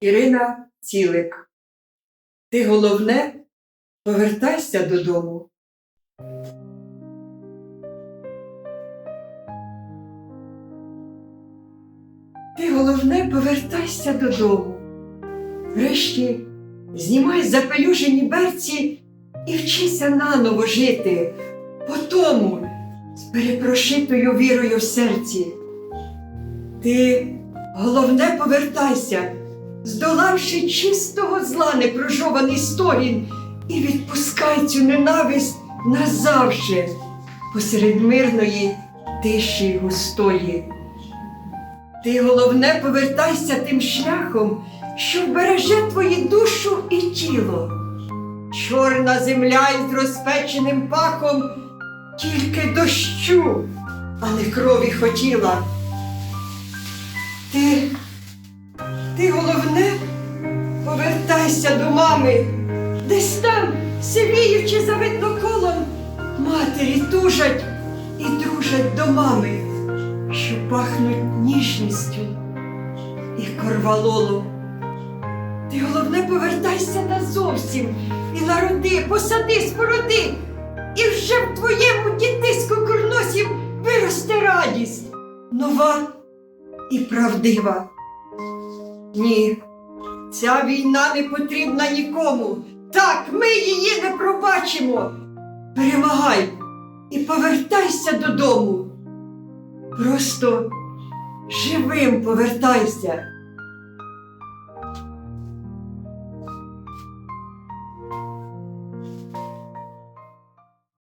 Ірина Цілик. Ти головне повертайся додому. Ти головне повертайся додому. Врешті знімай запелюжені берці і вчися наново жити по тому з перепрошитою вірою в серці. Ти головне повертайся, здолавши чистого зла непрожований сторін, і відпускай цю ненависть назавжди посеред мирної тиші густої. Ти головне повертайся тим шляхом, що вбереже твою душу і тіло. Чорна земля із розпеченим пахом тільки дощу, а не крові хотіла. Ти, ти повертайся до мами, десь там, сивіючи за видноколом, матері тужать і дружать до мами, що пахнуть ніжністю і корвалолом. Ти головне повертайся назовсім і народи, посади, спороди, і вже в твоєму дітиську курносім виросте радість, нова і правдива. Ні, Ця війна не потрібна нікому. Так, ми її не пробачимо. Перемагай і повертайся додому. Просто живим повертайся.